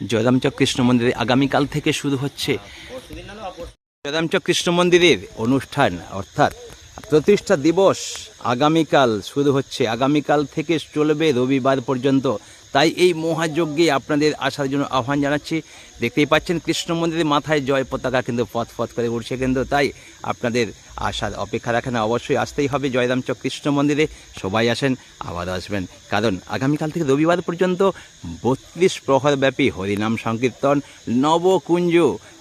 জয়রামচক কৃষ্ণ মন্দিরে আগামীকাল থেকে শুরু হচ্ছে জয়দামচক কৃষ্ণ মন্দিরের অনুষ্ঠান অর্থাৎ প্রতিষ্ঠা দিবস আগামীকাল শুরু হচ্ছে। আগামীকাল থেকে চলবে রবিবার পর্যন্ত। তাই এই মহাযজ্ঞে আপনাদের আসার জন্য আহ্বান জানাচ্ছি। দেখতেই পাচ্ছেন কৃষ্ণ মন্দিরের মাথায় জয় পতাকা কিন্তু পথ করে উঠছে কিন্তু তাই আপনাদের আসার অপেক্ষা রাখেন অবশ্যই আসতেই হবে জয়রামচক কৃষ্ণ মন্দিরে। সবাই আসেন আবার আসবেন। কারণ আগামীকাল থেকে রবিবার পর্যন্ত বত্রিশ প্রহরব্যাপী হরিনাম সংকীর্তন, নবকুঞ্জ।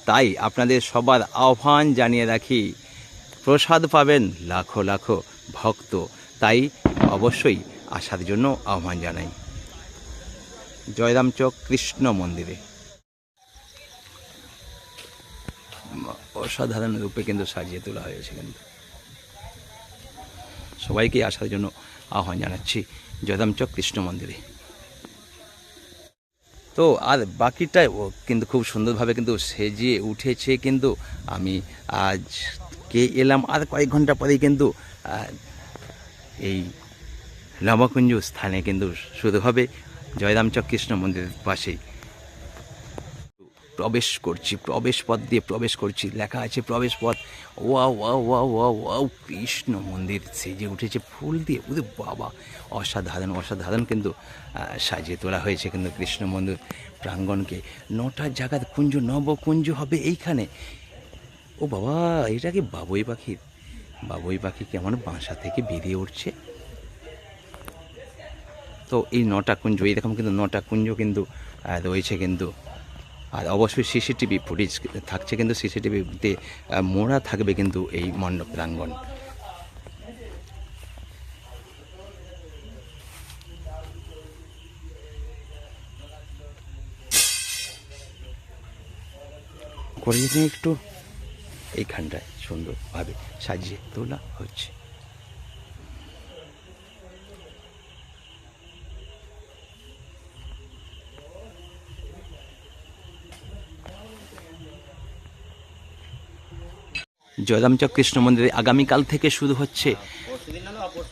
তাই আপনাদের সবার আহ্বান জানিয়ে রাখি। প্রসাদ পাবেন লাখো লাখো ভক্ত। তাই অবশ্যই আসার জন্য আহ্বান জানাই। জয়রামচক কৃষ্ণ মন্দিরে। অসাধারণ রূপে কিন্তু সাজিয়ে তোলা হয়েছে কিন্তু। সবাইকে আসার জন্য আহ্বান জানাচ্ছি জয়রামচক কৃষ্ণ মন্দিরে। তো আর বাকিটা কিন্তু খুব সুন্দরভাবে কিন্তু সেজিয়ে উঠেছে কিন্তু আমি আজ কে এলাম? আর কয়েক ঘণ্টা পরেই কিন্তু এই নবকুঞ্জ স্থানে কিন্তু শুরু হবে জয়রামচক কৃষ্ণ মন্দিরের পাশেই। প্রবেশ করছি, প্রবেশ পথ দিয়ে প্রবেশ করছি। লেখা আছে প্রবেশ পথ। Wow wow wow wow Krishna মন্দির সেজে উঠেছে ফুল দিয়ে। ওদের বাবা, অসাধারণ অসাধারণ কিন্তু সাজিয়ে তোলা হয়েছে কিন্তু কৃষ্ণ মন্দির প্রাঙ্গণকে নটা জায়গার কুঞ্জ, নবকুঞ্জ হবে এইখানে। ও বাবা, এটা কি বাবুই পাখির? বাবুই পাখি কেমন বাসা থেকে বেরিয়ে উঠছে? তো এই নটা কুঞ্জ, এই এইরকম কিন্তু নটা কুঞ্জ কিন্তু রয়েছে কিন্তু। আর অবশ্যই সিসিটিভি ফুটেজ থাকছে কিন্তু, সিসিটিভিতে মোড়া থাকবে কিন্তু এই মণ্ডপ প্রাঙ্গণ। করে একটু। এইখানটায় সুন্দরভাবে সাজিয়ে তোলা হচ্ছে। জয়রামচক কৃষ্ণ মন্দিরে আগামীকাল থেকে শুরু হচ্ছে